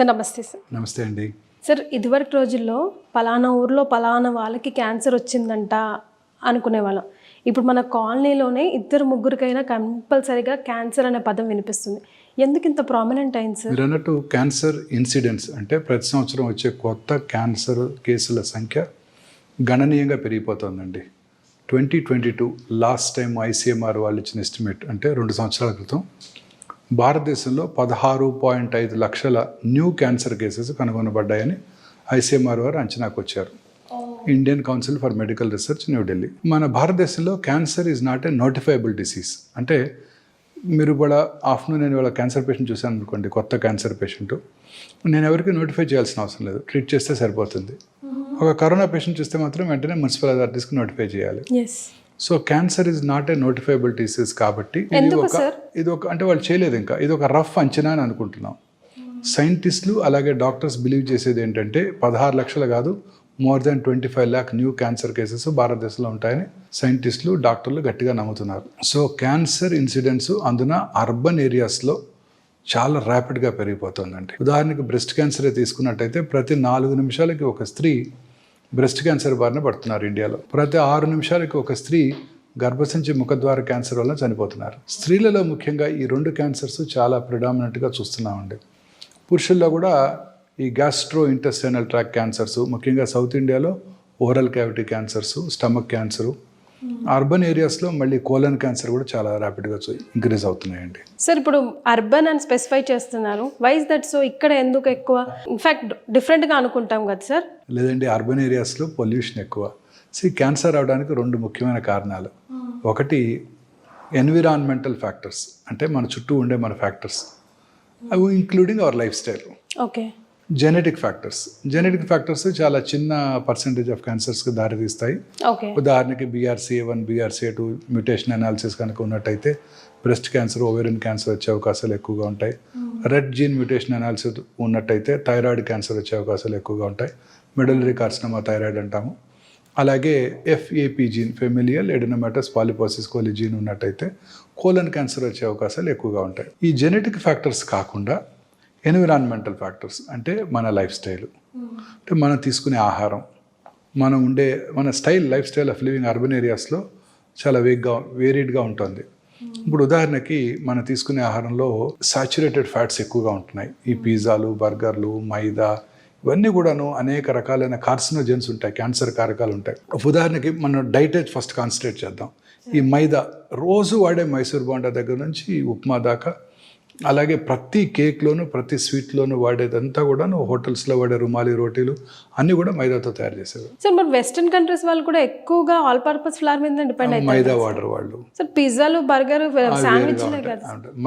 Sir నమస్తే sir. నమస్తే అండి. సార్ ఇదివరకు రోజుల్లో పలానా ఊర్లో పలానా వాళ్ళకి క్యాన్సర్ వచ్చిందంట అనుకునేవాళ్ళం. ఇప్పుడు మన కాలనీలోనే ఇద్దరు ముగ్గురికైనా కంపల్సరీగా క్యాన్సర్ అనే పదం వినిపిస్తుంది. ఎందుకు ఇంత ప్రామినెంట్ అయింది సార్? మీరు అన్నట్టు క్యాన్సర్ ఇన్సిడెంట్స్ అంటే ప్రతి సంవత్సరం వచ్చే కొత్త క్యాన్సర్ కేసుల సంఖ్య గణనీయంగా పెరిగిపోతుందండి. Twenty twenty two last time ICMR వాళ్ళు ఇచ్చిన ఎస్టిమేట్ అంటే రెండు సంవత్సరాల క్రితం భారతదేశంలో పదహారు పాయింట్ ఐదు లక్షల న్యూ క్యాన్సర్ కేసెస్ కనుగొనబడ్డాయని ఐసీఎంఆర్ వారు అంచనాకు వచ్చారు. Indian council for medical research New Delhi మన భారతదేశంలో cancer is not a notifiable disease. అంటే మీరు కూడా ఆఫ్టర్నూన్ నేను వాళ్ళ క్యాన్సర్ పేషెంట్ చూశాను అనుకోండి కొత్త క్యాన్సర్ పేషెంట్. నేను ఎవరికి నోటిఫై చేయాల్సిన అవసరం లేదు. ట్రీట్ చేస్తే సరిపోతుంది. ఒక కరోనా పేషెంట్ చూస్తే మాత్రం వెంటనే మున్సిపల్ అథారిటీస్కి నోటిఫై చేయాలి. So cancer is not a notifiable disease కాబట్టి ఇది ఒక? ఇది ఒక అంటే వాళ్ళు చేయలేదు ఇంకా. ఇది ఒక రఫ్ అంచనా అని అనుకుంటున్నాం. సైంటిస్టులు అలాగే డాక్టర్స్ బిలీవ్ చేసేది ఏంటంటే పదహారు లక్షలు కాదు more than twenty five lakh new cancer cases భారతదేశంలో ఉంటాయని సైంటిస్టులు డాక్టర్లు గట్టిగా నమ్ముతున్నారు. సో క్యాన్సర్ ఇన్సిడెంట్స్ అందున అర్బన్ ఏరియాస్లో చాలా ర్యాపిడ్గా పెరిగిపోతుందండి. ఉదాహరణకి బ్రెస్ట్ క్యాన్సరే తీసుకున్నట్టయితే ప్రతి నాలుగు నిమిషాలకి ఒక స్త్రీ బ్రెస్ట్ క్యాన్సర్ బారిన పడుతున్నారు ఇండియాలో. ప్రతి ఆరు నిమిషాలకి ఒక స్త్రీ గర్భసంచి ముఖద్వార క్యాన్సర్ వల్ల చనిపోతున్నారు. స్త్రీలలో ముఖ్యంగా ఈ రెండు క్యాన్సర్స్ చాలా ప్రిడామినెంట్గా చూస్తున్నామండి. పురుషుల్లో కూడా ఈ గ్యాస్ట్రో ఇంటెస్టైనల్ ట్రాక్ క్యాన్సర్స్ ముఖ్యంగా సౌత్ ఇండియాలో oral cavity cancers stomach cancer urban ఏరియాస్లో మళ్ళీ కోలన్ క్యాన్సర్ కూడా చాలా ర్యాపిడ్గా ఇంక్రీజ్ అవుతున్నాయండి. సార్ ఇప్పుడు అర్బన్ అని స్పెసిఫై చేస్తున్నారు. వైజ్ దట్ సో ఇక్కడ ఎందుకు ఎక్కువ? ఇన్ఫాక్ట్ డిఫరెంట్గా అనుకుంటాం కదా సార్ లేదండి అర్బన్ ఏరియాస్లో పొల్యూషన్ ఎక్కువ. సి క్యాన్సర్ అవడానికి రెండు ముఖ్యమైన కారణాలు. ఒకటి ఎన్విరాన్మెంటల్ ఫ్యాక్టర్స్ అంటే మన చుట్టూ ఉండే మన ఫ్యాక్టర్స్ అవి including our life style okay genetic factors genetic factors చాలా చిన్న పర్సంటేజ్ ఆఫ్ క్యాన్సర్స్కి దారితీస్తాయి. ఉదాహరణకి BRCA one BRCA two mutation analysis కనుక ఉన్నట్టయితే బ్రెస్ట్ క్యాన్సర్ ఓవేరియన్ క్యాన్సర్ వచ్చే అవకాశాలు ఎక్కువగా ఉంటాయి. రెడ్ జీన్ మ్యూటేషన్ అనాలిసిస్ ఉన్నట్టయితే థైరాయిడ్ క్యాన్సర్ వచ్చే అవకాశాలు ఎక్కువగా ఉంటాయి. మిడలరీ కార్సినమా థైరాయిడ్ అంటాము. అలాగే FAP gene familial adenomatous polyposis coli gene ఉన్నట్టయితే కోలన్ క్యాన్సర్ వచ్చే అవకాశాలు ఎక్కువగా ఉంటాయి. ఈ జెనెటిక్ ఫ్యాక్టర్స్ కాకుండా ఎన్విరాన్మెంటల్ ఫ్యాక్టర్స్ అంటే మన లైఫ్ స్టైల్. అంటే మనం తీసుకునే ఆహారం మనం ఉండే మన style life style of living urban ఏరియాస్లో చాలా వేగ్గా వేరీడ్గా ఉంటుంది. ఇప్పుడు ఉదాహరణకి మనం తీసుకునే ఆహారంలో సాచురేటెడ్ ఫ్యాట్స్ ఎక్కువగా ఉంటున్నాయి. ఈ పిజ్జాలు బర్గర్లు మైదా ఇవన్నీ కూడాను అనేక రకాలైన కార్సినోజెన్స్ ఉంటాయి క్యాన్సర్ కారకాలు ఉంటాయి. ఉదాహరణకి మనం డైటేజ్ ఫస్ట్ కాన్సన్ట్రేట్ చేద్దాం. ఈ మైదా రోజు వాడే మైసూర్ బోండా దగ్గర నుంచి ఉప్మా దాకా అలాగే ప్రతి కేక్లోను ప్రతి స్వీట్లోను వాడేదంతా కూడాను హోటల్స్లో వాడే రుమాలి రోటీలు అన్నీ కూడా మైదాతో తయారు చేసేవి. సార్ మరి వెస్టర్న్ కంట్రీస్ వాళ్ళు కూడా ఎక్కువగా ఆల్ పర్పస్ ఫ్లవర్ మీద డిపెండ్ అవుతారు మైదా వాడరు వాళ్ళు. సార్ పిజ్జాలు బర్గర్.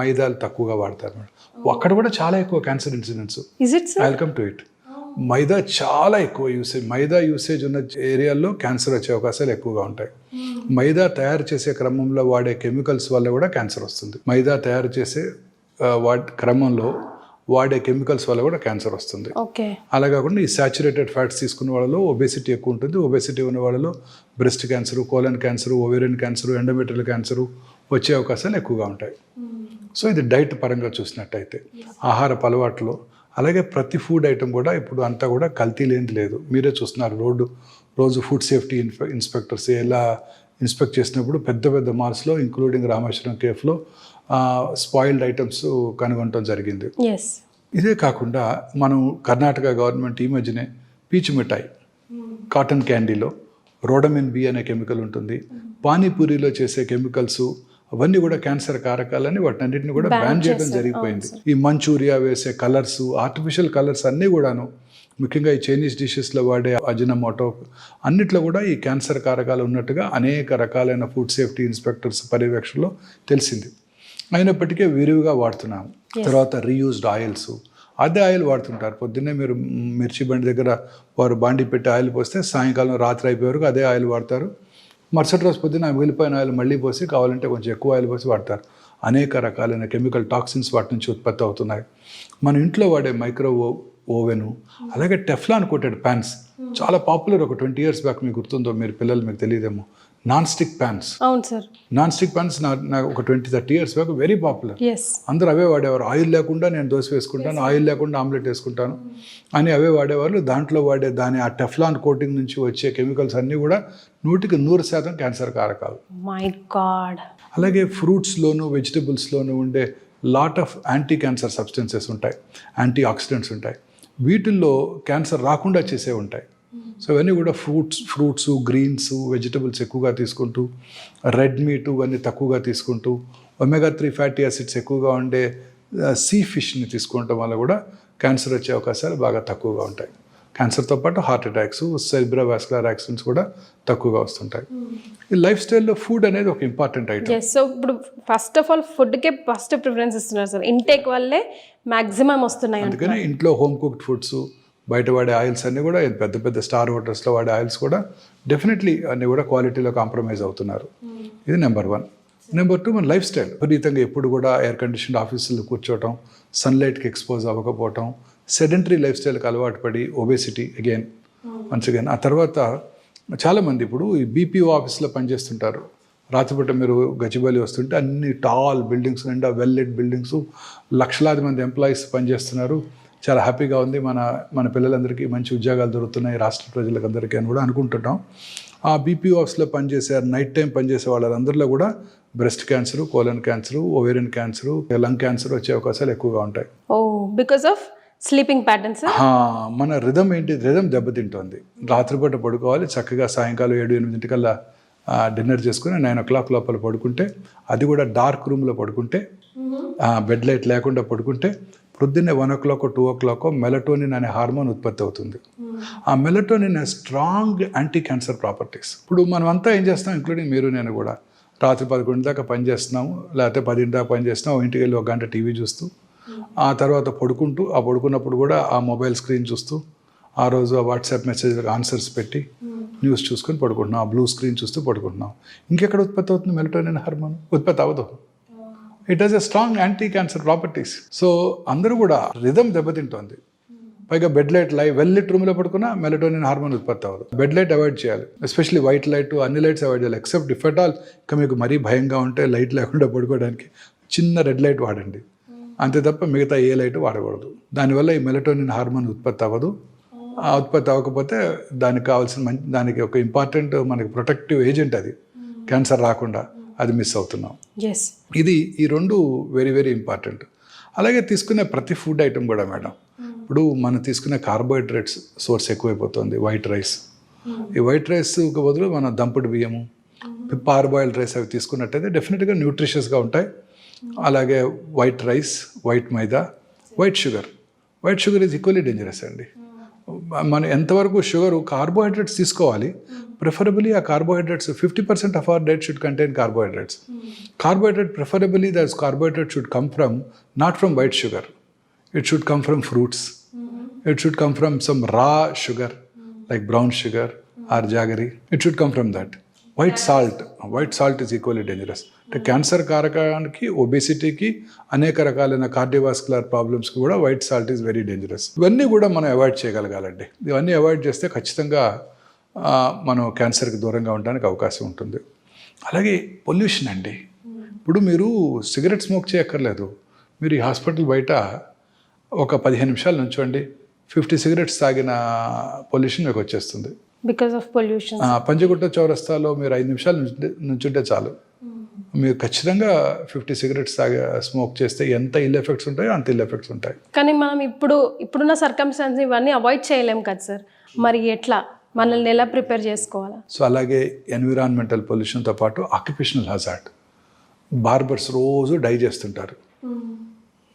మైదాలు తక్కువగా వాడతారు మేడం. అక్కడ కూడా చాలా ఎక్కువ cancer incidents. Welcome to it మైదా చాలా ఎక్కువ యూసేజ్ మైదా యూసేజ్ ఉన్న ఏరియాల్లో క్యాన్సర్ వచ్చే అవకాశాలు ఎక్కువగా ఉంటాయి. మైదా తయారు చేసే క్రమంలో వాడే కెమికల్స్ వల్ల కూడా క్యాన్సర్ వస్తుంది. మైదా తయారు చేసే వాడ్ క్రమంలో వాడే కెమికల్స్ వల్ల కూడా క్యాన్సర్ వస్తుంది. ఓకే. అలా కాకుండా ఈ సాచురేటెడ్ ఫ్యాట్స్ తీసుకున్న వాళ్ళలో ఒబేసిటీ ఎక్కువ ఉంటుంది. ఒబేసిటీ ఉన్న వాళ్ళలో breast cancer colon cancer ovarian cancer endometrial cancer వచ్చే అవకాశాలు ఎక్కువగా ఉంటాయి. సో ఇది డైట్ పరంగా చూసినట్టయితే ఆహారపు అలవాట్లో అలాగే ప్రతి ఫుడ్ ఐటమ్ కూడా ఇప్పుడు అంతా కూడా కల్తీ లేనిది లేదు. మీరే చూస్తున్నారు రోడ్డు రోజు ఫుడ్ సేఫ్టీ ఇన్స్పె ఇన్స్పెక్టర్స్ ఎలా ఇన్స్పెక్ట్ చేసినప్పుడు పెద్ద పెద్ద మాల్స్లో ఇంక్లూడింగ్ రామేశ్వరం కేఫ్లో స్పాయిల్డ్ ఐటమ్స్ కనుగొనడం జరిగింది. ఇదే కాకుండా మనం కర్ణాటక గవర్నమెంట్ ఈ మధ్యనే పీచు మిఠాయి కాటన్ క్యాండీలో రోడమిన్ బి అనే కెమికల్ ఉంటుంది. పానీపూరిలో చేసే కెమికల్స్ అవన్నీ కూడా క్యాన్సర్ కారకాలని వాటినన్నింటిని కూడా బ్యాన్ చేయడం జరిగిపోయింది. ఈ మంచూరియా వేసే కలర్స్ ఆర్టిఫిషియల్ కలర్స్ అన్నీ కూడాను ముఖ్యంగా ఈ చైనీస్ డిషెస్లో వాడే అజినమోటో అన్నిట్లో కూడా ఈ క్యాన్సర్ కారకాలు ఉన్నట్టుగా అనేక రకాలైన ఫుడ్ సేఫ్టీ ఇన్స్పెక్టర్స్ పర్యవేక్షణలో తెలిసింది. అయినప్పటికీ విరివిగా వాడుతున్నాము. తర్వాత రీయూజ్డ్ ఆయిల్స్ అదే ఆయిల్ వాడుతుంటారు. పొద్దున్నే మీరు మిర్చి బండి దగ్గర వారు బాండి పెట్టి ఆయిల్ పోస్తే సాయంకాలం రాత్రి అయిపోయే వరకు అదే ఆయిల్ వాడతారు. మరుసటి రోజు పొద్దున్న మిగిలిపోయిన ఆయిల్ మళ్ళీ పోసి కావాలంటే కొంచెం ఎక్కువ ఆయిల్ పోసి వాడతారు. అనేక రకాలైన కెమికల్ టాక్సిన్స్ వాటి నుంచి ఉత్పత్తి అవుతున్నాయి. మన ఇంట్లో వాడే మైక్రో ఓవెను అలాగే టెఫ్లాన్ కోటెడ్ ప్యాన్స్ చాలా పాపులర్ ఒక ట్వంటీ ఇయర్స్ బ్యాక్ మీకు గుర్తుందో మీరు పిల్లలు మీకు తెలియదేమో. నాన్ స్టిక్ ప్యాన్స్ అవును సార్. నాన్ స్టిక్ ప్యాన్స్ నా నాకు ఒక twenty thirty years back very popular అందరూ అవే వాడేవారు. ఆయిల్ లేకుండా నేను దోశ వేసుకుంటాను ఆయిల్ లేకుండా ఆమ్లెట్ వేసుకుంటాను అని అవే వాడేవాళ్ళు. దాంట్లో వాడే దాని ఆ టెఫ్లాన్ కోటింగ్ నుంచి వచ్చే కెమికల్స్ అన్నీ కూడా నూటికి నూరు శాతం క్యాన్సర్ కారకాలు. మై గాడ్ అలాగే ఫ్రూట్స్లోను వెజిటబుల్స్లోను ఉండే lot of anti cancer substances ఉంటాయి. యాంటీ ఆక్సిడెంట్స్ ఉంటాయి. వీటిల్లో క్యాన్సర్ రాకుండా చేసే ఉంటాయి. సో ఇవన్నీ కూడా ఫ్రూట్స్ ఫ్రూట్స్ గ్రీన్స్ వెజిటబుల్స్ ఎక్కువగా తీసుకుంటూ రెడ్ మీట్ ఇవన్నీ తక్కువగా తీసుకుంటూ ఒమేగా త్రీ ఫ్యాటీ యాసిడ్స్ ఎక్కువగా ఉండే సీ ఫిష్ని తీసుకోవటం వల్ల కూడా క్యాన్సర్ వచ్చే అవకాశాలు బాగా తక్కువగా ఉంటాయి. క్యాన్సర్తో పాటు హార్ట్ అటాక్స్ సెరిబ్రోవాస్కులర్ యాక్సిడెంట్స్ కూడా తక్కువగా వస్తుంటాయి. ఈ లైఫ్ స్టైల్లో ఫుడ్ అనేది ఒక ఇంపార్టెంట్ ఐటమ్. సో ఇప్పుడు ఫస్ట్ ఆఫ్ ఆల్ ఫుడ్కే ఫస్ట్ ప్రిఫరెన్స్ ఇస్తున్నారు సార్. ఇంటేక్ వల్లే మాక్సిమం వస్తున్నాయి అందుకని ఇంట్లో హోమ్ కుక్డ్ ఫుడ్స్ బయట వాడే ఆయిల్స్ అన్నీ కూడా పెద్ద పెద్ద స్టార్ హోటల్స్లో వాడే ఆయిల్స్ కూడా డెఫినెట్లీ అన్నీ కూడా క్వాలిటీలో కాంప్రమైజ్ అవుతున్నారు. ఇది నెంబర్ వన్. నెంబర్ టూ మన లైఫ్ స్టైల్. విపరీతంగా ఎప్పుడు కూడా ఎయిర్ కండిషన్ ఆఫీసుల్లో కూర్చోవటం సన్లైట్కి ఎక్స్పోజ్ అవ్వకపోవటం సెడెంటరీ లైఫ్ స్టైల్కి అలవాటు పడి ఒబేసిటీ అగైన్. వన్స్ అగైన్ ఆ తర్వాత చాలామంది ఇప్పుడు ఈ బీపీఓ ఆఫీస్లో పనిచేస్తుంటారు. రాత్రిపూట మీరు గచ్చిబౌలి వస్తుంటే అన్ని టాల్ బిల్డింగ్స్ నిండా వెల్ లెడ్ బిల్డింగ్స్ లక్షలాది మంది ఎంప్లాయీస్ పనిచేస్తున్నారు. చాలా హ్యాపీగా ఉంది. మన మన పిల్లలందరికీ మంచి ఉద్యోగాలు దొరుకుతున్నాయి రాష్ట్ర ప్రజలకు అందరికీ అని కూడా అనుకుంటున్నాం. ఆ బీపీఓ ఆఫీస్లో పనిచేసే నైట్ టైం పనిచేసే వాళ్ళందరిలో కూడా breast cancer colon cancer ovarian cancer lung cancer వచ్చే అవకాశాలు ఎక్కువగా ఉంటాయి. Oh because of sleeping patterns? మన రిధం ఏంటి రిధం దెబ్బతింటోంది. రాత్రిపూట పడుకోవాలి చక్కగా సాయంకాలం ఏడు ఎనిమిదింటికల్లా డిన్నర్ చేసుకుని నైన్ ఓ క్లాక్ లోపల పడుకుంటే అది కూడా డార్క్ రూమ్లో పడుకుంటే బెడ్ లైట్ లేకుండా పడుకుంటే పొద్దున్నే one o'clock two o'clock melatonin అనే హార్మోన్ ఉత్పత్తి అవుతుంది. ఆ melatonin strong anti cancer properties ఇప్పుడు మనం అంతా ఏం చేస్తాం? ఇంక్లూడింగ్ మీరు నేను కూడా. రాత్రి పదకొండు దాకా పని చేస్తున్నాము లేకపోతే పదింటి దాకా పని చేస్తున్నాం. ఇంటికి వెళ్ళి ఒక గంట టీవీ చూస్తూ. ఆ తర్వాత పడుకుంటూ ఆ పడుకున్నప్పుడు కూడా ఆ మొబైల్ స్క్రీన్ చూస్తూ ఆ రోజు ఆ వాట్సాప్ మెసేజ్లకు ఆన్సర్స్ పెట్టి న్యూస్ చూసుకొని పడుకుంటున్నాం. ఆ బ్లూ స్క్రీన్ చూస్తూ పడుకుంటున్నాం. ఇంకెక్కడ ఉత్పత్తి అవుతుంది? మెలటోనిన్ హార్మోన్ ఉత్పత్తి అవ్వదు. It has a strong anti cancer properties so అందరూ కూడా రిధం దెబ్బతింటోంది. పైగా బెడ్ లైట్ లై వెల్ లిట్ రూమ్లో పడుకున్నా మెలటోనిన్ హార్మోన్ ఉత్పత్తి అవ్వదు. బెడ్ లైట్ అవాయిడ్ చేయాలి. ఎస్పెషల్లీ వైట్ లైట్ అన్ని లైట్స్ అవాయిడ్ చేయాలి. ఎక్సెప్ట్ ఇఫ్ ఎట్ ఆల్ ఇంకా మీకు మరీ భయంగా ఉంటే లైట్ లేకుండా పడుకోవడానికి చిన్న రెడ్ లైట్ వాడండి. అంతే తప్ప మిగతా ఏ లైట్ వాడకూడదు. దానివల్ల ఈ మెలటోనిన్ హార్మోన్ ఉత్పత్తి అవ్వదు. ఆ ఉత్పత్తి అవ్వకపోతే దానికి కావాల్సిన మంచి దానికి ఒక ఇంపార్టెంట్ మనకి ప్రొటెక్టివ్ ఏజెంట్ అది. క్యాన్సర్ రాకుండా. అది మిస్ అవుతున్నాం. ఇది ఈ రెండు వెరీ వెరీ ఇంపార్టెంట్ అలాగే తీసుకునే ప్రతి ఫుడ్ ఐటమ్ కూడా మేడం ఇప్పుడు మనం తీసుకునే కార్బోహైడ్రేట్స్ సోర్స్ ఎక్కువైపోతుంది వైట్ రైస్ ఈ వైట్ రైస్కి బదులు మన దంపుడు బియ్యము పార్బాయిల్డ్ రైస్ అవి తీసుకున్నట్టయితే డెఫినెట్గా న్యూట్రిషియస్గా ఉంటాయి. అలాగే white rice white maida white sugar white sugar is equally dangerous అండి. మనం ఎంతవరకు షుగర్ కార్బోహైడ్రేట్స్ తీసుకోవాలి ప్రిఫరబుల్లీ ఆ carbohydrates fifty percent of our diet should contain carbohydrates carbohydrate preferably that carbohydrate should come from not from white sugar it should come from fruits it should come from some raw sugar like brown sugar or jaggery it should come from that white salt white salt is equally dangerous అంటే cancer కారకానికి ఒబేసిటీకి అనేక రకాలైన cardiovascular ప్రాబ్లమ్స్కి కూడా white salt is very dangerous ఇవన్నీ కూడా మనం అవాయిడ్ చేయగలగాలండి. ఇవన్నీ అవాయిడ్ చేస్తే ఖచ్చితంగా మనం క్యాన్సర్కి దూరంగా ఉండడానికి అవకాశం ఉంటుంది. అలాగే పొల్యూషన్ అండి. ఇప్పుడు మీరు సిగరెట్ స్మోక్ చేయక్కర్లేదు. మీరు ఈ హాస్పిటల్ బయట ఒక పదిహేను నిమిషాలు నుంచోండి. ఫిఫ్టీ సిగరెట్స్ తాగిన పొల్యూషన్ మీకు వచ్చేస్తుంది. బికాస్ ఆఫ్ పొల్యూషన్ ఆ, పంజగుట్ట చౌరస్తాలో మీరు ఐదు నిమిషాలు నుంచుంటే- చాలు. మీరు ఖచ్చితంగా ఫిఫ్టీ సిగరెట్స్ తాగే స్మోక్ చేస్తే ఎంత ఇల్ ఎఫెక్ట్స్ ఉంటాయో అంత ఇల్ ఎఫెక్ట్స్ ఉంటాయి. కానీ మనం ఇప్పుడు ఇప్పుడున్న సర్కమ్స్టాన్స్ ఇవన్నీ అవాయిడ్ చేయలేం కదా సార్. మరి ఎట్లా? మనల్ని ఎలా ప్రిపేర్ చేసుకోవాలా? సో అలాగే ఎన్విరాన్మెంటల్ పొల్యూషన్తో పాటు ఆక్యుపేషనల్ హజార్డ్ బార్బర్స్ రోజు డై చేస్తుంటారు.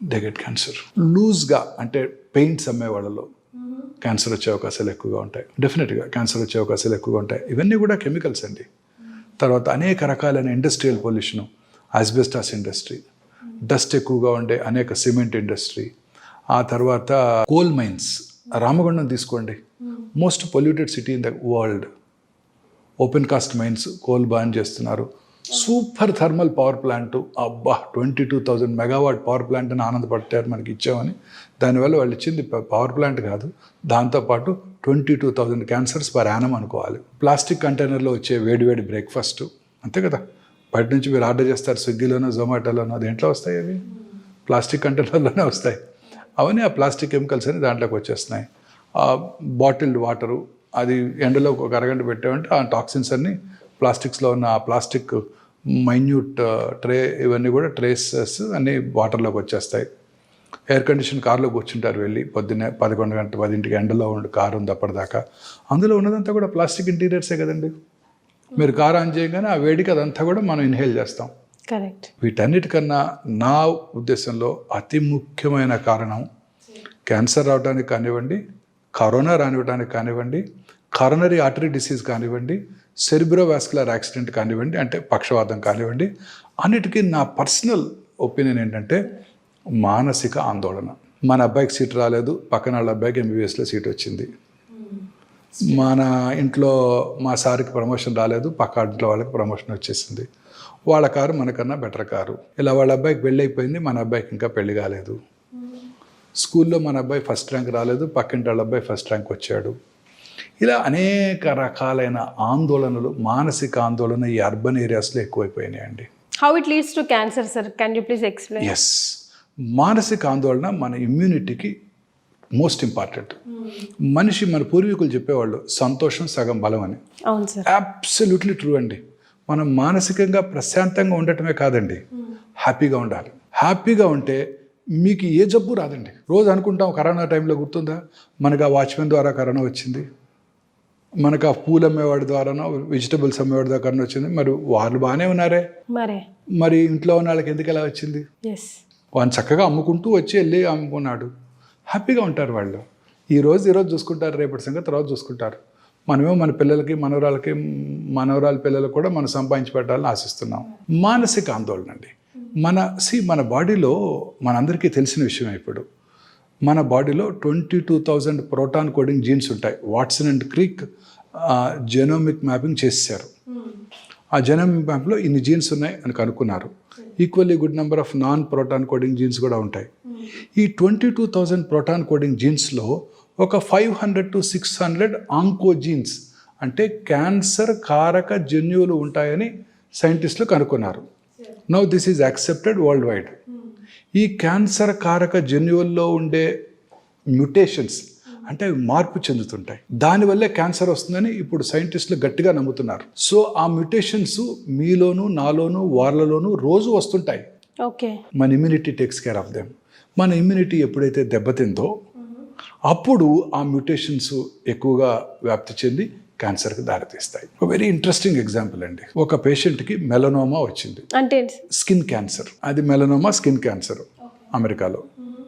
దే గెట్ క్యాన్సర్ లూజ్గా అంటే పెయింట్స్ అమ్మే వాళ్ళలో క్యాన్సర్ వచ్చే అవకాశాలు ఎక్కువగా ఉంటాయి. డెఫినెట్గా క్యాన్సర్ వచ్చే అవకాశాలు ఎక్కువగా ఉంటాయి. ఇవన్నీ కూడా కెమికల్స్ అండి. తర్వాత అనేక రకాలైన industrial pollution asbestos industry dust ఎక్కువగా ఉండే అనేక సిమెంట్ ఇండస్ట్రీ ఆ తర్వాత కోల్ మైన్స్ రామగుండం తీసుకోండి. Most polluted city in the world open cast mines coal burn చేస్తున్నారు. సూపర్ థర్మల్ పవర్ ప్లాంట్ అబ్బా twenty two thousand megawatt power plant అని ఆనందపడతారు మనకి ఇచ్చామని. దానివల్ల వాళ్ళు ఇచ్చింది పవర్ ప్లాంట్ కాదు. దాంతోపాటు twenty two thousand cancers per annum అనుకోవాలి. ప్లాస్టిక్ కంటైనర్లో వచ్చే వేడివేడి బ్రేక్ఫాస్ట్ అంతే కదా? బయట నుంచి మీరు ఆర్డర్ చేస్తారు స్విగ్గీలోనో జొమాటోలోనో దేంట్లో వస్తాయి అవి? ప్లాస్టిక్ కంటైనర్లోనే వస్తాయి. అవన్నీ ఆ ప్లాస్టిక్ కెమికల్స్ అని దాంట్లోకి వచ్చేస్తున్నాయి. బాటిల్డ్ వాటరు అది ఎండలో ఒక అరగంట పెట్టామంటే ఆ టాక్సిన్స్ అన్నీ ప్లాస్టిక్స్లో ఉన్న ఆ ప్లాస్టిక్ మైన్యూట్ ట్రే ఇవన్నీ కూడా ట్రేసెస్ అన్నీ వాటర్లోకి వచ్చేస్తాయి. ఎయిర్ కండిషన్ కార్లో కూర్చుంటారు వెళ్ళి పొద్దున్నే పదకొండు గంట పదింటికి ఎండలో ఉండి కారు ఉంది అప్పటిదాకా. అందులో ఉన్నదంతా కూడా ప్లాస్టిక్ ఇంటీరియర్సే కదండి. మీరు కారు ఆన్ చేయగానే ఆ వేడికి అదంతా కూడా మనం ఇన్హేల్ చేస్తాం. కరెక్ట్. వీటన్నిటికన్నా నా ఉద్దేశంలో అతి ముఖ్యమైన కారణం క్యాన్సర్ రావడానికి కానివ్వండి కరోనా రానివ్వడానికి కానివ్వండి కరోనరీ ఆర్టరీ డిసీజ్ కానివ్వండి సెరిబ్రోవాస్కులర్ యాక్సిడెంట్ కానివ్వండి అంటే పక్షవాతం కానివ్వండి అన్నిటికీ నా పర్సనల్ ఒపీనియన్ ఏంటంటే మానసిక ఆందోళన. మన అబ్బాయికి సీట్ రాలేదు పక్కన వాళ్ళ అబ్బాయికి ఎంబీబీఎస్లో సీట్ వచ్చింది. మన ఇంట్లో మా సార్కి ప్రమోషన్ రాలేదు పక్క ఇంట్లో వాళ్ళకి ప్రమోషన్ వచ్చేసింది. వాళ్ళ కారు మనకన్నా బెటర్ కారు. ఇలా వాళ్ళ అబ్బాయికి పెళ్ళి అయిపోయింది మన అబ్బాయికి ఇంకా పెళ్ళి కాలేదు. స్కూల్లో మన అబ్బాయి ఫస్ట్ ర్యాంక్ రాలేదు పక్కింటి వాళ్ళ అబ్బాయి ఫస్ట్ ర్యాంక్ వచ్చాడు. ఇలా అనేక రకాలైన ఆందోళనలు మానసిక ఆందోళన ఈ అర్బన్ ఏరియాస్లో ఎక్కువైపోయినాయండి. How it leads to cancer sir can you please explain yes మానసిక ఆందోళన మన ఇమ్యూనిటీకి మోస్ట్ ఇంపార్టెంట్ మనిషి మన పూర్వీకులు చెప్పేవాళ్ళు సంతోషం సగం బలం అని. అబ్సల్యూట్లీ ట్రూ అండి. మనం మానసికంగా ప్రశాంతంగా ఉండటమే కాదండి. హ్యాపీగా ఉండాలి. హ్యాపీగా ఉంటే మీకు ఏ జబ్బు రాదండి. రోజు అనుకుంటాం కరోనా టైంలో గుర్తుందా? మనకు ఆ వాచ్మెన్ ద్వారా కరోనా వచ్చింది. మనకు ఆ పూలు అమ్మేవాడి ద్వారానో వెజిటబుల్స్ అమ్మేవాడి ద్వారా కరోనా వచ్చింది. మరి వాళ్ళు బాగానే ఉన్నారే. మరే. మరి ఇంట్లో ఉన్న వాళ్ళకి ఎందుకు ఎలా వచ్చింది? వాడిని చక్కగా అమ్ముకుంటూ వచ్చి వెళ్ళి అమ్ముకున్నాడు. హ్యాపీగా ఉంటారు వాళ్ళు. ఈ రోజు ఈరోజు చూసుకుంటారు రేపటి సంగతి తర్వాత చూసుకుంటారు. మనమేమో మన పిల్లలకి మనవరాలకి మనవరాల పిల్లలకు కూడా మనం సంపాదించి పెట్టాలని ఆశిస్తున్నాం. మానసిక ఆందోళన అండి. మన సి మన బాడీలో మనందరికీ తెలిసిన విషయం ఇప్పుడు. మన బాడీలో twenty two thousand proton coding genes ఉంటాయి. Watson and Crick genomic mapping చేశారు ఆ జెనోమిక్ మ్యాప్లో ఇన్ని జీన్స్ ఉన్నాయి అని కనుక్కున్నారు. Equally good number of non proton coding genes కూడా ఉంటాయి. ఈ twenty two thousand proton coding జీన్స్లో ఒక five hundred to six hundred onco genes అంటే క్యాన్సర్ కారక జన్యువులు ఉంటాయని సైంటిస్టులు కనుక్కున్నారు. Now this is accepted world wide ఈ క్యాన్సర్ కారక జన్యువుల్లో ఉండే మ్యుటేషన్స్ అంటే మార్పు చెందుతుంటాయి. దానివల్లే క్యాన్సర్ వస్తుందని ఇప్పుడు సైంటిస్టులు గట్టిగా నమ్ముతున్నారు. సో ఆ మ్యుటేషన్స్ మీలోను నాలోను వాళ్ళలోనూ రోజు వస్తుంటాయి. ఓకే మన immunity takes care of them మన ఇమ్యూనిటీ ఎప్పుడైతే దెబ్బతిందో అప్పుడు ఆ మ్యుటేషన్స్ ఎక్కువగా వ్యాప్తి చెంది క్యాన్సర్కి దారితీస్తాయి. ఒక వెరీ ఇంట్రెస్టింగ్ ఎగ్జాంపుల్ అండి. ఒక పేషెంట్కి మెలనోమా వచ్చింది. అంటే స్కిన్ క్యాన్సర్. అది మెలనోమా స్కిన్ క్యాన్సర్ అమెరికాలో.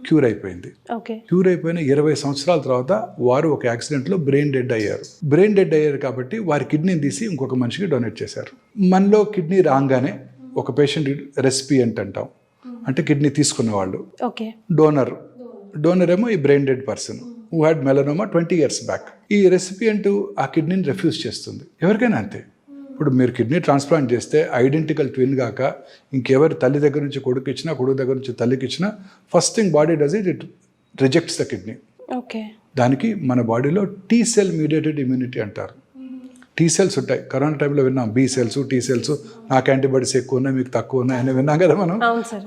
క్యూర్ అయిపోయింది. క్యూర్ అయిపోయిన ఇరవై సంవత్సరాల తర్వాత వారు ఒక యాక్సిడెంట్లో బ్రెయిన్ డెడ్ అయ్యారు. బ్రెయిన్ డెడ్ అయ్యారు కాబట్టి వారి కిడ్నీని తీసి ఇంకొక మనిషికి డొనేట్ చేశారు. మనలో కిడ్నీ రాగానే ఒక పేషెంట్ రెసిపియంట్ అంటాం అంటే కిడ్నీ తీసుకున్న వాళ్ళు. డోనర్ డోనర్ ఏమో ఈ brain dead person who had melanoma twenty years back ఈ రెసిపియంట్ ఆ కిడ్నీని రెఫ్యూజ్ చేస్తుంది. ఎవరికైనా అంతే. ఇప్పుడు మీరు కిడ్నీ ట్రాన్స్ప్లాంట్ చేస్తే ఐడెంటికల్ ట్విన్ కాక ఇంకెవరి తల్లి దగ్గర నుంచి కొడుకు ఇచ్చినా కొడుకు దగ్గర నుంచి తల్లికి ఇచ్చినా first thing body does it it rejects the kidney okay. దానికి మన బాడీలో టీ సెల్ మీడియేటెడ్ ఇమ్యూనిటీ అంటారు. టీ సెల్స్ ఉంటాయి. కరోనా టైంలో విన్నాం. బి సెల్స్ టీ సెల్స్ నాకు యాంటీబాడీస్ ఎక్కువ ఉన్నాయి మీకు తక్కువ ఉన్నాయి అని విన్నాం కదా మనం?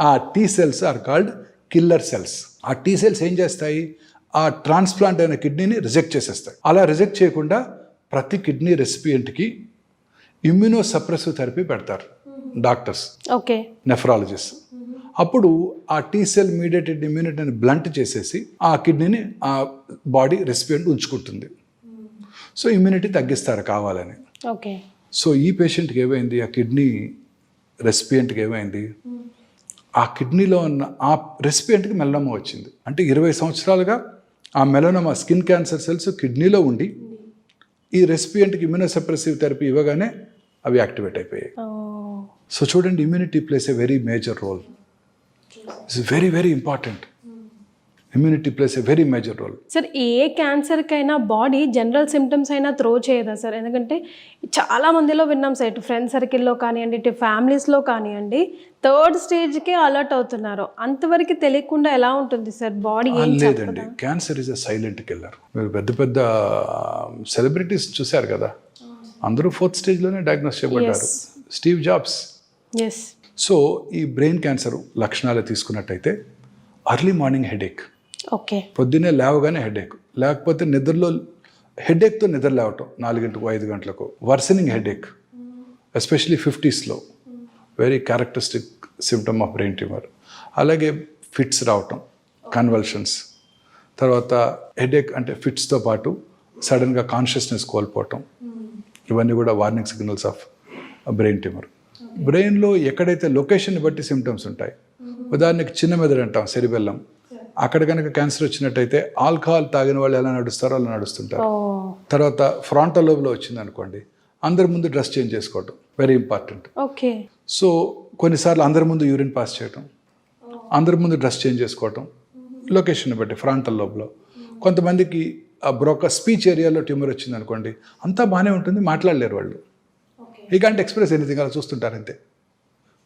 ఆ T cells are called killer cells ఆ టీ సెల్స్ ఏం చేస్తాయి? ఆ ట్రాన్స్ప్లాంట్ అయిన కిడ్నీని రిజెక్ట్ చేసేస్తాయి. అలా రిజెక్ట్ చేయకుండా ప్రతి కిడ్నీ రెసిపియంట్కి ఇమ్యూనో సప్రెసివ్ థెరపీ పెడతారు డాక్టర్స్ ఓకే. నెఫ్రాలజిస్ట్ అప్పుడు ఆ టీ సెల్ మీడియేటెడ్ ఇమ్యూనిటీని బ్లంట్ చేసేసి ఆ కిడ్నీని ఆ బాడీ రెసిపియంట్ ఉంచుకుంటుంది. సో ఇమ్యూనిటీ తగ్గిస్తారు కావాలని. ఓకే. సో ఈ పేషెంట్కి ఏమైంది? ఆ కిడ్నీ రెసిపియంట్కి ఏమైంది? ఆ కిడ్నీలో ఉన్న ఆ రెసిపియంట్కి మెలనోమా వచ్చింది. అంటే ఇరవై సంవత్సరాలుగా ఆ మెలనోమా స్కిన్ క్యాన్సర్ సెల్స్ కిడ్నీలో ఉండి ఈ రెసిపియంట్కి ఇమ్యూనోసప్రెసివ్ థెరపీ ఇవ్వగానే అవి యాక్టివేట్ అయిపోయాయి. సో చూడండి immunity plays a very major role. It's very very important immunity plays a very major role sir ఏ క్యాన్సర్కైనా బాడీ జనరల్ సిమ్టమ్స్ అయినా త్రో చేయదా సార్ ఎందుకంటే చాలా మందిలో విన్నాం సార్ ఇటు ఫ్రెండ్ సర్కిల్లో కానివ్వండి ఇటు ఫ్యామిలీస్లో కానివ్వండి థర్డ్ స్టేజ్కే అలర్ట్ అవుతున్నారు. అంతవరకు తెలియకుండా ఎలా ఉంటుంది సార్ బాడీ లేదండి. Cancer is a silent killer మీరు పెద్ద పెద్ద సెలబ్రిటీస్ చూశారు కదా? అందరూ ఫోర్త్ స్టేజ్లోనే డయాగ్నోస్ చేయబడ్డారు. స్టీవ్ జాబ్స్ ఎస్ సో ఈ బ్రెయిన్ క్యాన్సర్ లక్షణాలు తీసుకున్నట్టయితే అర్లీ మార్నింగ్ హెడేక్ ఓకే పొద్దున్నే లేవగానే హెడేక్ లేకపోతే నిద్రలో హెడేక్తో నిద్ర లేవటం నాలుగింటికి ఐదు గంటలకు worsening headache especially ఫిఫ్టీస్లో very characteristic symptom of brain tumour అలాగే ఫిట్స్ రావటం కన్వల్షన్స్ తర్వాత హెడేక్ అంటే ఫిట్స్తో పాటు సడన్గా కాన్షియస్నెస్ కోల్పోవటం. ఇవన్నీ కూడా warning signals of brain tumour బ్రెయిన్లో ఎక్కడైతే లొకేషన్ బట్టి సిమ్టమ్స్ ఉంటాయి. ఉదాహరణకి చిన్న మెదడు అంటాం సెరిబెల్లం. అక్కడ కనుక క్యాన్సర్ వచ్చినట్టయితే ఆల్కహాల్ తాగిన వాళ్ళు ఎలా నడుస్తారో అలా నడుస్తుంటారు. తర్వాత ఫ్రాంటల్ లోబ్లో వచ్చింది అనుకోండి అందరి ముందు డ్రెస్ చేంజ్ చేసుకోవటం వెరీ ఇంపార్టెంట్ ఓకే. సో కొన్నిసార్లు అందరి ముందు యూరిన్ పాస్ చేయటం అందరి ముందు డ్రెస్ చేంజ్ చేసుకోవటం లొకేషన్ బట్టి ఫ్రాంటల్ లోబ్లో కొంతమందికి ఆ బ్రోక స్పీచ్ ఏరియాలో ట్యూమర్ వచ్చింది అనుకోండి అంతా బాగానే ఉంటుంది మాట్లాడలేరు వాళ్ళు. ఈ కాంట్ ఎక్స్ప్రెస్ ఎనీథింగ్ అలా చూస్తుంటారు అంతే.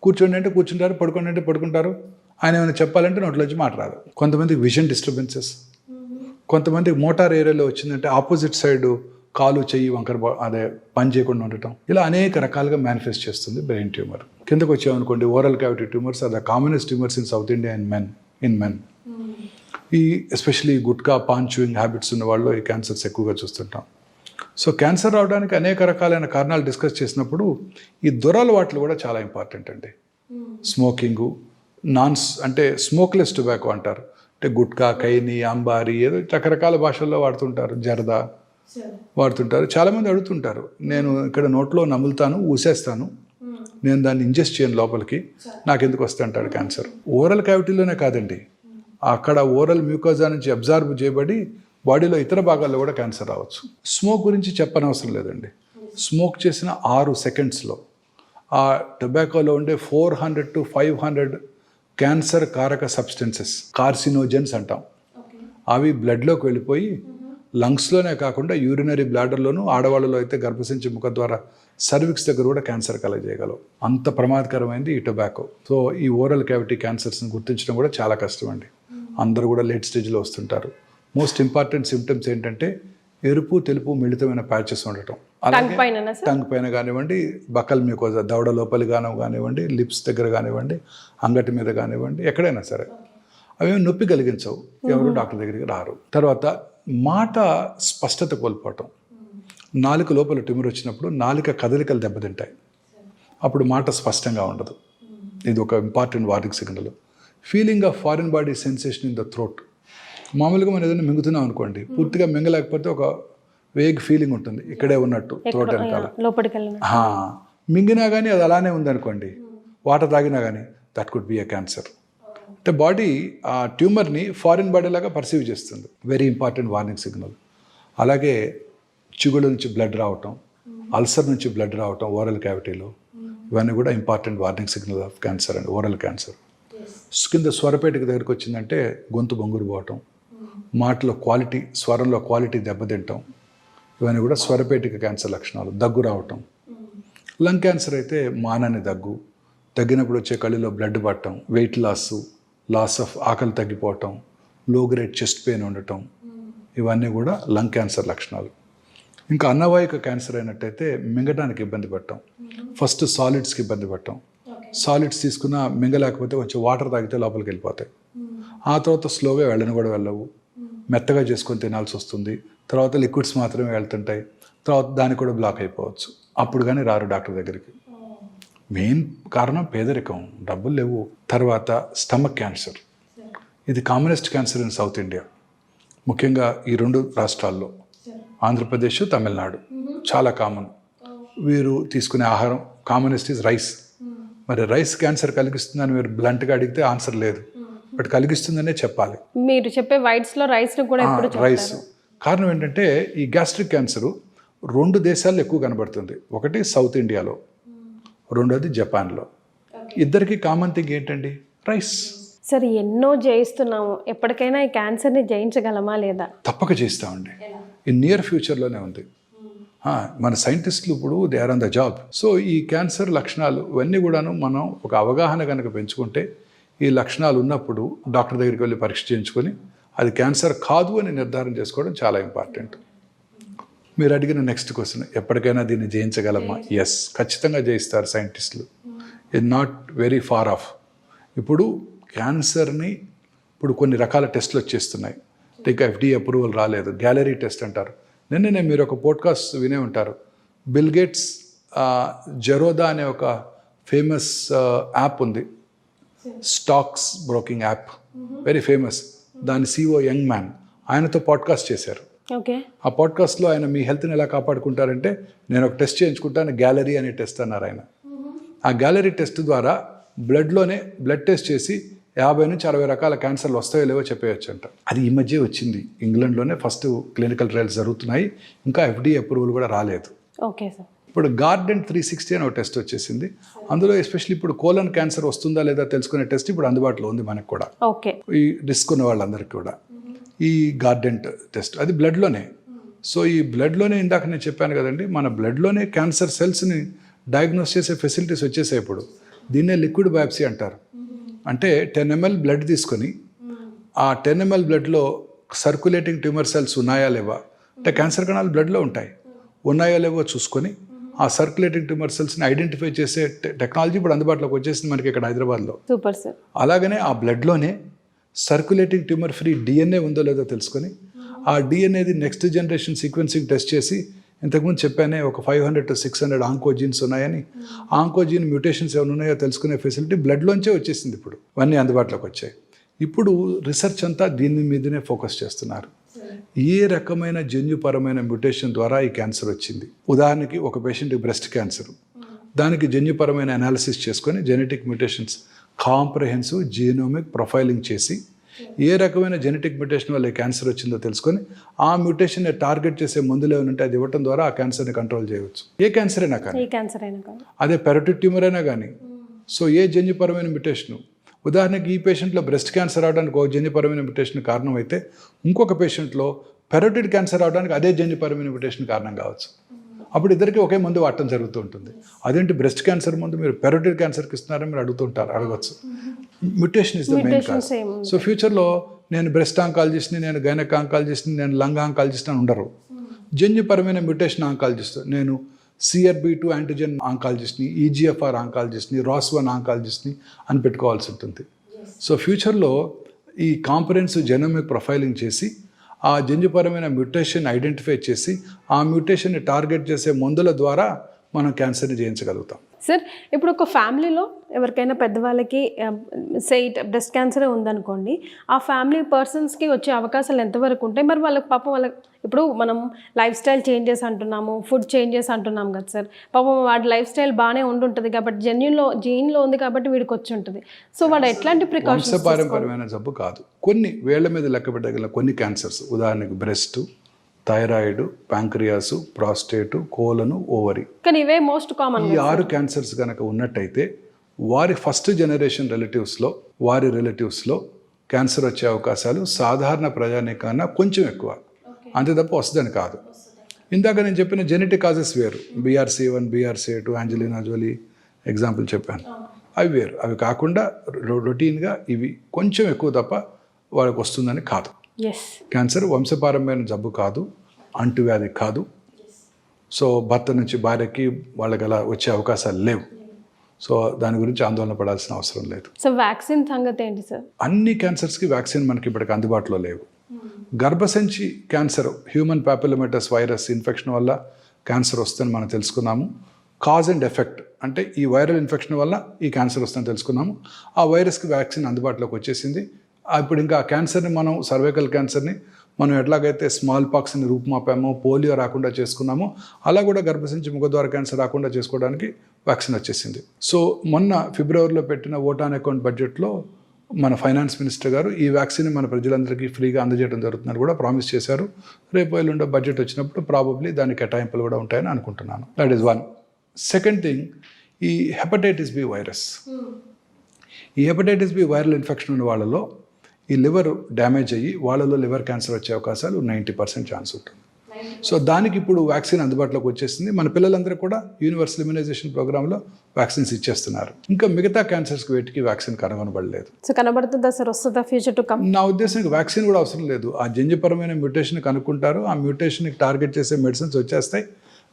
కూర్చోండి అంటే కూర్చుంటారు పడుకోండి అంటే పడుకుంటారు ఆయన ఏమైనా చెప్పాలంటే నోట్లోంచి మాట రాదు. కొంతమందికి విజన్ డిస్టర్బెన్సెస్ కొంతమందికి మోటార్ ఏరియాలో వచ్చిందంటే ఆపోజిట్ సైడ్ కాలు చెయ్యి వంకర అదే పని చేయకుండా ఉండటం. ఇలా అనేక రకాలుగా మేనిఫెస్ట్ చేస్తుంది బ్రెయిన్ ట్యూమర్ కిందకు వచ్చామనుకోండి oral cavity tumours are the commonest tumours in south India in men in men ఈ especially gutka paan chewing habits ఉన్న వాళ్ళు ఈ క్యాన్సర్స్ ఎక్కువగా చూస్తుంటాం. సో క్యాన్సర్ రావడానికి అనేక రకాలైన కారణాలు డిస్కస్ చేసినప్పుడు ఈ దురలవాట్లు కూడా చాలా ఇంపార్టెంట్ అండి. స్మోకింగు నాన్స్ అంటే స్మోక్లెస్ టొబాకో అంటారు. అంటే గుట్కా కైని అంబారి ఏదో రకరకాల భాషల్లో వాడుతుంటారు జరదా వాడుతుంటారు. చాలామంది అడుగుతుంటారు. నేను ఇక్కడ నోట్లో నములుతాను ఊసేస్తాను. నేను దాన్ని ఇంజెస్ట్ చేయను లోపలికి. నాకు ఎందుకు వస్తే అంటాడు క్యాన్సర్. ఓరల్ క్యావిటీలోనే కాదండి. అక్కడ ఓరల్ మ్యూకోజా నుంచి అబ్జార్బ్ చేయబడి బాడీలో ఇతర భాగాల్లో కూడా క్యాన్సర్ రావచ్చు. స్మోక్ గురించి చెప్పనవసరం లేదండి. స్మోక్ చేసిన ఆరు సెకండ్స్లో ఆ టొబాకోలో ఉండే four hundred to five hundred cancer కారక సబ్స్టెన్సెస్ కార్సినోజెన్స్ అంటాం. అవి బ్లడ్లోకి వెళ్ళిపోయి లంగ్స్లోనే కాకుండా యూరినరీ బ్లాడర్లోను ఆడవాళ్ళలో అయితే గర్భసించి ముఖ ద్వారా సర్విక్స్ దగ్గర కూడా క్యాన్సర్ కలగజేయగలవు. అంత ప్రమాదకరమైంది ఈ టొబాకో. సో ఈ ఓరల్ క్యావిటీ క్యాన్సర్స్ని గుర్తించడం కూడా చాలా కష్టం అండి అందరూ కూడా లేట్ స్టేజ్లో వస్తుంటారు. మోస్ట్ ఇంపార్టెంట్ సిమ్టమ్స్ ఏంటంటే ఎరుపు తెలుపు మిళితమైన ప్యాచెస్ ఉండటం. టంగ్ పైన కానివ్వండి బకల్ మీకోజా దవడ లోపలి గానం కానివ్వండి లిప్స్ దగ్గర కానివ్వండి అంగటి మీద కానివ్వండి ఎక్కడైనా సరే. అవేమి నొప్పి కలిగించవు. ఎవరు డాక్టర్ దగ్గరికి రారు. తర్వాత మాట స్పష్టత కోల్పోవటం. నాలుక లోపల ట్యూమర్ వచ్చినప్పుడు నాలుక కదలికలు దెబ్బతింటాయి. అప్పుడు మాట స్పష్టంగా ఉండదు. ఇది ఒక important warning signal. Feeling of foreign body sensation in the throat మామూలుగా మనం ఏదైనా మింగుతున్నాం అనుకోండి పూర్తిగా మింగలేకపోతే ఒక వేగ్ ఫీలింగ్ ఉంటుంది ఇక్కడే ఉన్నట్టు థ్రోట్ వెనకాల. మింగినా కానీ అది అలానే ఉందనుకోండి వాటర్ తాగినా కానీ that could be a cancer అంటే బాడీ ఆ ట్యూమర్ని ఫారిన్ బాడీ లాగా పర్సీవ్ చేస్తుంది వెరీ ఇంపార్టెంట్ వార్నింగ్ సిగ్నల్ అలాగే చిగుళ్ళ నుంచి బ్లడ్ రావటం అల్సర్ నుంచి బ్లడ్ రావటం ఓరల్ క్యావిటీలో ఇవన్నీ కూడా important warning signal of cancer అండి ఓరల్ క్యాన్సర్ కింద స్వరపేటకి దగ్గరికి వచ్చిందంటే గొంతు బొంగురు పోవటం మాటలో క్వాలిటీ స్వరంలో క్వాలిటీ దెబ్బతింటాం ఇవన్నీ కూడా స్వరపేటిక క్యాన్సర్ లక్షణాలు దగ్గు రావటం. లంగ్ క్యాన్సర్ అయితే మానని దగ్గు తగ్గినప్పుడు వచ్చే కళ్ళలో బ్లడ్ పట్టడం వెయిట్ లాస్ లాస్ ఆఫ్ ఆకలి తగ్గిపోవటం లో గ్రేడ్ చెస్ట్ పెయిన్ ఉండటం ఇవన్నీ కూడా లంగ్ క్యాన్సర్ లక్షణాలు. ఇంకా అన్నవాహిక క్యాన్సర్ అయినట్టయితే మింగడానికి ఇబ్బంది పడటం. ఫస్ట్ సాలిడ్స్కి ఇబ్బంది పడటం. సాలిడ్స్ తీసుకున్న మింగలేకపోతే కొంచెం వాటర్ తాగితే లోపలికి వెళ్ళిపోతాయి. ఆ తర్వాత స్లోగా వెళ్ళని కూడా వెళ్ళవు. మెత్తగా చేసుకొని తినాల్సి వస్తుంది. తర్వాత లిక్విడ్స్ మాత్రమే వెళ్తుంటాయి. తర్వాత దానికి కూడా బ్లాక్ అయిపోవచ్చు. అప్పుడు కానీ రారు డాక్టర్ దగ్గరికి. మెయిన్ కారణం పేదరికం. డబ్బులు లేవు. తర్వాత స్టమక్ క్యాన్సర్. ఇది commonest cancer in South India. ముఖ్యంగా ఈ రెండు రాష్ట్రాల్లో. ఆంధ్రప్రదేశ్ తమిళనాడు. చాలా కామన్ వీరు తీసుకునే ఆహారం కామనెస్ట్ ఇస్ రైస్ మరి రైస్ క్యాన్సర్ కలిగిస్తుందని మీరు బ్లంట్గా అడిగితే ఆన్సర్ లేదు. బట్ కలిగిస్తుందనే చెప్పాలి. మీరు చెప్పే వైట్స్లో రైస్ను కూడా రైస్ కారణం ఏంటంటే ఈ గ్యాస్ట్రిక్ క్యాన్సర్ రెండు దేశాల్లో ఎక్కువ కనబడుతుంది. ఒకటి సౌత్ ఇండియాలో రెండోది జపాన్లో. ఇద్దరికి కామన్ థింగ్ ఏంటండి? రైస్. సార్ ఎన్నో జయిస్తున్నాము. ఎప్పటికైనా ఈ క్యాన్సర్ని జయించగలమా లేదా? తప్పక చేస్తామండి ఈ నియర్ ఫ్యూచర్లోనే ఉంది. ఆ, మన సైంటిస్టులు ఇప్పుడు they are on the job so ఈ క్యాన్సర్ లక్షణాలు ఇవన్నీ కూడాను మనం ఒక అవగాహన కనుక పెంచుకుంటే ఈ లక్షణాలు ఉన్నప్పుడు డాక్టర్ దగ్గరికి వెళ్ళి పరీక్ష చేయించుకొని అది క్యాన్సర్ కాదు అని నిర్ధారణ చేసుకోవడం చాలా ఇంపార్టెంట్. మీరు అడిగిన నెక్స్ట్ క్వశ్చన్ ఎప్పటికైనా దీన్ని జయించగలమా? ఎస్ ఖచ్చితంగా జయిస్తారు సైంటిస్టులు. It not very far off ఇప్పుడు క్యాన్సర్ని ఇప్పుడు కొన్ని రకాల టెస్టులు వచ్చేస్తున్నాయి. ఇంకా ఎఫ్డీ అప్రూవల్ రాలేదు. గ్యాలరీ టెస్ట్ అంటారు. నిన్ననే మీరు ఒక పోడ్కాస్ట్ వినే ఉంటారు. బిల్ గేట్స్ జెరోదా అనే ఒక ఫేమస్ యాప్ ఉంది. Stocks broking app very famous దాని సిఓ యంగ్ మ్యాన్. ఆయనతో పాడ్కాస్ట్ చేశారు. ఓకే. ఆ పాడ్కాస్ట్లో ఆయన మీ హెల్త్ని ఎలా కాపాడుకుంటారంటే నేను ఒక టెస్ట్ చేయించుకుంటాను గ్యాలరీ అనే టెస్ట్ అన్నారు ఆయన. ఆ గ్యాలరీ టెస్ట్ ద్వారా బ్లడ్లోనే బ్లడ్ టెస్ట్ చేసి యాభై నుంచి అరవై రకాల క్యాన్సర్లు వస్తాయో లేవో చెప్పేయచ్చు అంట. అది ఈ మధ్య వచ్చింది. ఇంగ్లాండ్లోనే ఫస్ట్ క్లినికల్ ట్రయల్స్ జరుగుతున్నాయి. ఇంకా ఎఫ్డీ అప్రూవల్ కూడా రాలేదు. Okay sir. ఇప్పుడు గార్డెన్ త్రీ సిక్స్టీ అని ఒక టెస్ట్ వచ్చేసింది. అందులో ఎస్పెషల్లీ ఇప్పుడు కోలన్ క్యాన్సర్ వస్తుందా లేదా తెలుసుకునే టెస్ట్ ఇప్పుడు అందుబాటులో ఉంది మనకు కూడా. ఓకే. ఈ రిస్క్ ఉన్న వాళ్ళందరికీ కూడా. ఈ గార్డెన్ టెస్ట్ అది బ్లడ్లోనే సో ఈ బ్లడ్లోనే ఇందాక నేను చెప్పాను కదండి మన బ్లడ్లోనే క్యాన్సర్ సెల్స్ని డయాగ్నోస్ చేసే ఫెసిలిటీస్ వచ్చేసాయి ఇప్పుడు. దీన్నే లిక్విడ్ బయాప్సీ అంటారు. అంటే టెన్ ఎంఎల్ బ్లడ్ తీసుకొని ఆ టెన్ ఎంఎల్ బ్లడ్లో సర్క్యులేటింగ్ ట్యూమర్ సెల్స్ ఉన్నాయా లేవా? అంటే క్యాన్సర్ కణాలు బ్లడ్లో ఉంటాయి. ఉన్నాయో లేవో చూసుకొని ఆ సర్క్యులేటింగ్ ట్యూమర్ సెల్స్ని ఐడెంటిఫై చేసే టెక్నాలజీ ఇప్పుడు అందుబాటులోకి వచ్చేసింది మనకి ఇక్కడ హైదరాబాద్లో. Super sir. అలాగనే ఆ బ్లడ్లోనే సర్క్యులేటింగ్ ట్యూమర్ ఫ్రీ డిఎన్ఏ ఉందో లేదో తెలుసుకొని ఆ డిఎన్ఏది నెక్స్ట్ జనరేషన్ సీక్వెన్సింగ్ టెస్ట్ చేసి ఇంతకుముందు చెప్పానే ఒక five hundred to six hundred oncogenes ఉన్నాయని ఆంకోజీన్ మ్యూటేషన్స్ ఏమైనా ఉన్నాయో తెలుసుకునే ఫెసిలిటీ బ్లడ్లోంచే వచ్చేసింది ఇప్పుడు. ఇవన్నీ అందుబాటులోకి వచ్చాయి. ఇప్పుడు రీసెర్చ్ అంతా దీని మీదనే ఫోకస్ చేస్తున్నారు. ఏ రకమైన జన్యుపరమైన మ్యూటేషన్ ద్వారా ఈ క్యాన్సర్ వచ్చింది? ఉదాహరణకి ఒక పేషెంట్కి బ్రెస్ట్ క్యాన్సర్ దానికి జన్యుపరమైన అనాలిసిస్ చేసుకొని genetic mutations comprehensive genomic profiling చేసి ఏ రకమైన జెనెటిక్ మ్యూటేషన్ వల్ల క్యాన్సర్ వచ్చిందో తెలుసుకొని ఆ మ్యూటేషన్ని టార్గెట్ చేసే మందులు ఏమైనా అది ఇవ్వడం ద్వారా ఆ క్యాన్సర్ని కంట్రోల్ చేయవచ్చు. ఏ క్యాన్సర్ అయినా కానీ. అదే పెరటిడ్ ట్యూమర్ అయినా కానీ. సో ఏ జన్యుపరమైన మ్యుటేషను ఉదాహరణకి ఈ పేషెంట్లో బ్రెస్ట్ క్యాన్సర్ అవడానికి ఒక జన్యుపరమైన మ్యుటేషన్ కారణం అయితే ఇంకొక పేషెంట్లో పెరోటిడ్ క్యాన్సర్ అవడానికి అదే జన్యుపరమైన మ్యుటేషన్ కారణం కావచ్చు. అప్పుడు ఇద్దరికి ఒకే మందు వాడటం జరుగుతూ ఉంటుంది. అదేంటి బ్రెస్ట్ క్యాన్సర్ ముందు? మీరు పెరోటిడ్ క్యాన్సర్కి ఇస్తున్నారని మీరు అడుగుతుంటారు అడగచ్చు. Mutation is the main cause. So ఫ్యూచర్లో నేను బ్రెస్ట్ ఆంకాలజిస్ట్ని నేను గైనక్ ఆంకాలజిస్ట్ని నేను లంగ్ ఆంకాలజిస్ట్ అని ఉండరు. జన్యుపరమైన మ్యుటేషన్ ఆంకాలజిస్ట్ నేను సిఆర్బి టూ యాంటీజెన్ ఆంకాలజిస్ట్ని ఈజీఎఫ్ఆర్ ఆంకాలజిస్ట్ని రాస్ వన్ ఆంకాలజిస్ట్ని అని పెట్టుకోవాల్సి ఉంటుంది. సో ఫ్యూచర్లో ఈ కాంపరెన్సివ్ జెనోమిక్ ప్రొఫైలింగ్ చేసి ఆ జన్యుపరమైన మ్యుటేషన్ ఐడెంటిఫై చేసి ఆ మ్యుటేషన్ని టార్గెట్ చేసే మందుల ద్వారా మనం క్యాన్సర్ని జయించగలుగుతాం. సార్ ఇప్పుడు ఒక ఫ్యామిలీలో ఎవరికైనా పెద్దవాళ్ళకి సెయిట్ బ్రెస్ట్ క్యాన్సర్ ఉందనుకోండి ఆ ఫ్యామిలీ పర్సన్స్కి వచ్చే అవకాశాలు ఎంతవరకు ఉంటాయి? మరి వాళ్ళకి పాపం వాళ్ళకి ఇప్పుడు మనం లైఫ్ స్టైల్ చేంజెస్ అంటున్నాము ఫుడ్ చేంజెస్ అంటున్నాం కదా సార్. పాపం వాడి లైఫ్ స్టైల్ బాగానే ఉండుంటుంది కాబట్టి జెన్యున్లో జీన్లో ఉంది కాబట్టి వీడికి వచ్చి ఉంటుంది. సో వాడు ఎట్లాంటి ప్రికాషన్స్ జబ్బు కాదు. కొన్ని వేళ్ళ మీద లెక్క పెట్టగల కొన్ని క్యాన్సర్స్ ఉదాహరణకు breast thyroid pancreas prostate colon ovary. కానీ ఇవే మోస్ట్ కామన్ ఈ ఆరు క్యాన్సర్స్ కనుక ఉన్నట్టయితే వారి ఫస్ట్ జనరేషన్ రిలేటివ్స్లో వారి రిలేటివ్స్లో క్యాన్సర్ వచ్చే అవకాశాలు సాధారణ ప్రజానికన్నా కొంచెం ఎక్కువ. అంతే తప్ప వస్తుందని కాదు. ఇందాక నేను చెప్పిన జెనెటిక్ కాజెస్ వేరు. BRC one BRC two Angelina Jolie example చెప్పాను. అవి వేరు. అవి కాకుండా రొటీన్గా ఇవి కొంచెం ఎక్కువ తప్ప వాళ్ళకి వస్తుందని కాదు. క్యాన్సర్ వంశపారంపర్యమైన జబ్బు కాదు అంటువ్యాధి కాదు. సో భర్త నుంచి భార్యకి వాళ్ళకి అలా వచ్చే అవకాశాలు లేవు. సో దాని గురించి ఆందోళన పడాల్సిన అవసరం లేదు. సో వ్యాక్సిన్ సంగతి ఏంటి సార్ అన్ని క్యాన్సర్స్కి వ్యాక్సిన్ మనకి ఇప్పటికి అందుబాటులో లేవు. గర్భసంచి cancer human papillomatous virus infection వల్ల క్యాన్సర్ వస్తుందని మనం తెలుసుకున్నాము. కాజ్ అండ్ ఎఫెక్ట్ అంటే ఈ వైరల్ ఇన్ఫెక్షన్ వల్ల ఈ క్యాన్సర్ వస్తుందని తెలుసుకున్నాము. ఆ వైరస్కి వ్యాక్సిన్ అందుబాటులోకి వచ్చేసింది. ఇప్పుడు ఇంకా క్యాన్సర్ని మనం సర్వైకల్ క్యాన్సర్ని మనం ఎట్లాగైతే స్మాల్ పాక్స్ని రూపుమాపామో పోలియో రాకుండా చేసుకున్నామో అలా కూడా గర్భసంచి ముఖద్వార క్యాన్సర్ రాకుండా చేసుకోవడానికి వ్యాక్సిన్ వచ్చేసింది. సో మొన్న ఫిబ్రవరిలో పెట్టిన ఓటాన్ అకౌంట్ బడ్జెట్లో మన ఫైనాన్స్ మినిస్టర్ గారు ఈ వ్యాక్సిన్ మన ప్రజలందరికీ ఫ్రీగా అందజేయడం జరుగుతుందని కూడా ప్రామిస్ చేశారు. రేపు ఎల్లుండో బడ్జెట్ వచ్చినప్పుడు ప్రాబబ్లీ దాని కేటాయింపులు కూడా ఉంటాయని అనుకుంటున్నాను. That is one second thing ఈ హెపటైటిస్ బి వైరస్. ఈ హెపటైటిస్ బి వైరల్ ఇన్ఫెక్షన్ ఉన్న వాళ్ళలో ఈ లివర్ డ్యామేజ్ అయ్యి వాళ్ళలో లివర్ క్యాన్సర్ వచ్చే అవకాశాలు నైంటీ పర్సెంట్ ఛాన్స్ ఉంటుంది. సో దానికి ఇప్పుడు వ్యాక్సిన్ అందుబాటులోకి వచ్చేసింది. మన పిల్లలందరూ కూడా యూనివర్సల్ ఇమ్యునైజేషన్ ప్రోగ్రాంలో వ్యాక్సిన్స్ ఇచ్చేస్తున్నారు. ఇంకా మిగతా క్యాన్సర్స్కి వీటికి వ్యాక్సిన్ కనుగొనబడలేదు. సో కనబడుతుందా సార్? వస్తుందా ఫ్యూచర్ టు కమ్? నా ఉద్దేశం వ్యాక్సిన్ కూడా అవసరం లేదు. ఆ జన్యుపరమైన మ్యూటేషన్ కనుక్కుంటారు. ఆ మ్యూటేషన్కి టార్గెట్ చేసే మెడిసిన్స్ వచ్చేస్తాయి.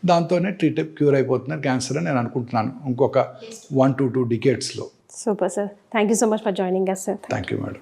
దాంతోనే ట్రీట్ క్యూర్ అయిపోతుంది క్యాన్సర్ అని నేను అనుకుంటున్నాను. ఇంకొక one to two డికేట్స్లో. Super sir. Thank you so much for joining us sir. Thank you madam.